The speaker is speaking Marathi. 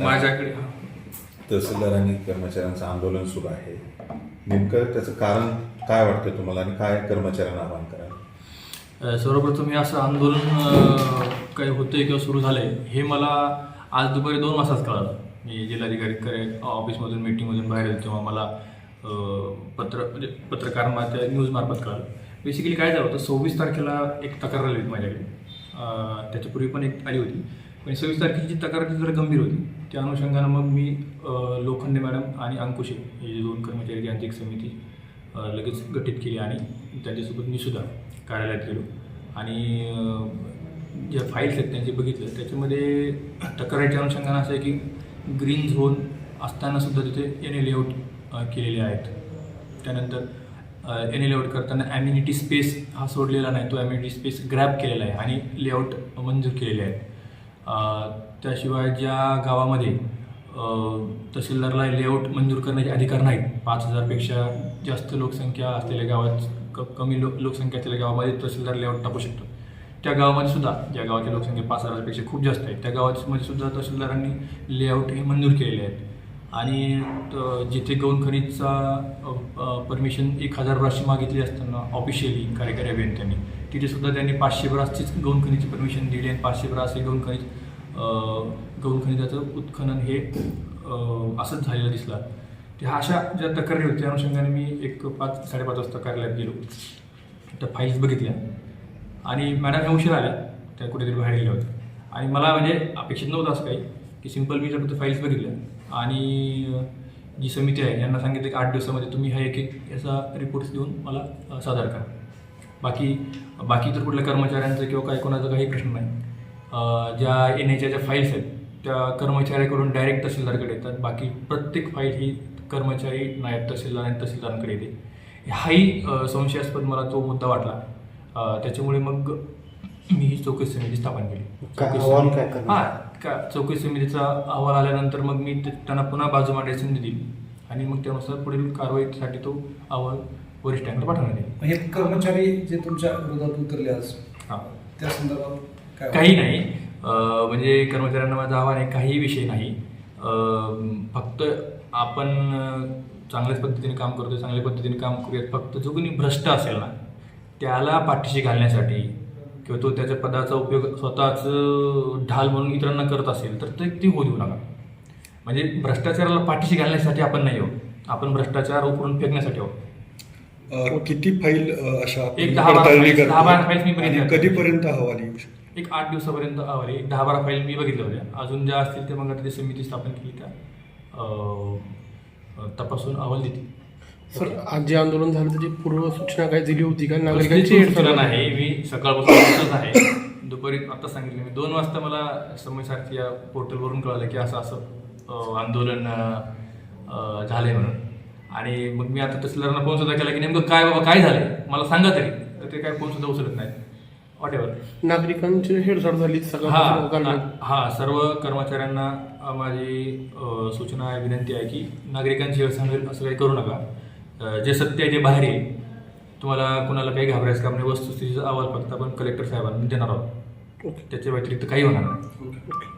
माझ्याकडे. तहसीलदार आणि कर्मचाऱ्यांचं आंदोलन सुरू आहे. नेमकं त्याचं कारण काय वाटतं तुम्हाला आणि काय कर्मचाऱ्यांना आवाहन कराल अ, सर्वप्रथम हे असं आंदोलन काही होतंय किंवा सुरू झालंय हे मला आज दुपारी दोन वाजताच कळालं. मी जिल्हाधिकारी करे ऑफिसमधून मीटिंगमधून बाहेर येतो तेव्हा मला पत्र म्हणजे पत्रकारांना न्यूजमार्फत कळालं. बेसिकली काय झालं होतं सव्वीस तारखेला एक तक्रार आली होती माझ्याकडे. त्याच्यापूर्वी पण एक आली होती. म्हणजे पण सव्वीस तारखेची जी तक्रार जरा गंभीर होती. त्या अनुषंगानं मग मी लोखंडे मॅडम आणि अंकुशे हे जे दोन कर्मचारी यांची एक समिती लगेच गठीत केली आणि त्यांच्यासोबत मी सुद्धा कार्यालयात गेलो. आणि ज्या फाईल्स आहेत त्यांचे बघितलं त्याच्यामध्ये तक्रारीच्या अनुषंगानं असं आहे की ग्रीन झोन असतानासुद्धा तिथे एन एल लेआउट केलेले आहेत. त्यानंतर एन लेआउट करताना ॲम्युनिटी स्पेस हा सोडलेला नाही तो ॲम्युनिटी स्पेस ग्रॅप केलेला आहे आणि लेआउट मंजूर केलेले आहेत. त्याशिवाय ज्या गावामध्ये तहसीलदारला लेआउट मंजूर करण्याचे अधिकार नाहीत पाच हजारपेक्षा जास्त लोकसंख्या असलेल्या गावात क कमी लो लोकसंख्या असलेल्या गावामध्ये तहसीलदार लेआउट टाकू शकतो. त्या गावामध्ये सुद्धा ज्या गावाची लोकसंख्या पाच हजारपेक्षा खूप जास्त आहे त्या गावामध्ये सुद्धा तहसीलदारांनी लेआउट हे मंजूर केलेले आहेत. आणि जिथे गौण खनिजचा परमिशन एक हजार वर्षी मागितली असताना ऑफिशियली कार्यकारी अभियंत्यांनी तिथेसुद्धा त्यांनी पाचशे ब्रासचीच गौण खनिजची परमिशन दिली आणि पाचशे ब्रास हे गौण खनिज गौण खनिजाचं उत्खनन हे असंच झालेलं दिसला. ते अशा ज्या तक्रारी होत्या त्या अनुषंगाने मी एक पाच साडेपाच वाजता कार्यालयात गेलो. त्या फाईल्स बघितल्या. आणि मॅडम ह्या उशीर आल्या त्या कुठेतरी बाहेर गेल्या होत्या. आणि मला म्हणजे अपेक्षित नव्हतं असं काही की सिंपल मी फक्त फाईल्स बघितल्या. आणि जी समिती आहे यांना सांगितलं की आठ दिवसामध्ये तुम्ही हा एक एक याचा रिपोर्ट्स देऊन मला सादर करा. बाकी बाकी तर कुठल्या कर्मचाऱ्यांचं किंवा काही कोणाचा काही प्रश्न नाही. ज्या एन एच्या ज्या फाईल्स आहेत त्या कर्मचाऱ्याकडून डायरेक्ट तहसीलदारकडे येतात. बाकी प्रत्येक फाईल ही कर्मचारी नायब तहसीलदार आणि तहसीलदारांकडे येते. हाही संशयास्पद मला तो मुद्दा वाटला. त्याच्यामुळे मग मी ही चौकशी समिती स्थापन केली? हा का चौकशी समितीचा अहवाल आल्यानंतर मग मी त्यांना पुन्हा बाजू मांडायची संधी दिली. आणि मग त्यानुसार पुढील कारवाईसाठी तो अहवाल वरिष्ठांकडे पाठवण्यात येईल. हे कर्मचारी जे तुमच्या विरोधात उतरले आज हां. त्या संदर्भात काय काही नाही. अं, म्हणजे कर्मचाऱ्यांना माझं आव्हान आहे काही विषय नाही. अं, फक्त आपण अं, चांगल्याच पद्धतीने काम करतो चांगल्या पद्धतीने काम करूयात. फक्त जो कोणी भ्रष्ट असेल ना त्याला पाठीशी घालण्यासाठी किंवा तो त्याच्या पदाचा उपयोग स्वतःच ढाल म्हणून इतरांना करत असेल तर ते ते होऊ देऊ नका. म्हणजे भ्रष्टाचाराला पाठीशी घालण्यासाठी आपण नाही आहोत. आपण भ्रष्टाचार उकरून फेकण्यासाठी आहोत. किती फाईल अशा आपण एक दहा बारा फाईल- दहा बारा फाईल्स मी बघितल्या. कधीपर्यंत अहवाल येऊ शकतो एक आठ दिवसापर्यंत अहवाल. एक दहा बारा फाईल मी बघितल्या होत्या. अजून ज्या असतील ते मग ती समिती स्थापन केली त्या तपासून अहवाल देतील. सर आज जे आंदोलन झालं त्याची पूर्व सूचना काय दिली होती का? नागरिकांची सूचना नाही. मी सकाळपासून आहे. दुपारी आता सांगितलं मी. दोन वाजता मला समय सारखी या पोर्टलवरून कळालं की असं असं आंदोलन अं, झालंय म्हणून. आणि मग मी आता तहसीलदारांना फोन सुद्धा केला की नेमकं काय बाबा काय झालंय? मला सांगा तरी. तर ते काय फोन सुद्धा उचलत नाही वॉट एव्हर नागरिकांची हेडसाड झाली हा हा सर्व कर्मचाऱ्यांना माझी सूचना आहे विनंती आहे की नागरिकांची सांगेल असं काही करू नका. जे सत्य आहे ते बाहेर येईल. तुम्हाला कुणाला काही घाबरायचं काम नाही. वस्तुस्थितीचा अहवाल फक्त आपण कलेक्टर साहेबांना देणार आहोत. त्याच्या व्यतिरिक्त काही होणार नाही.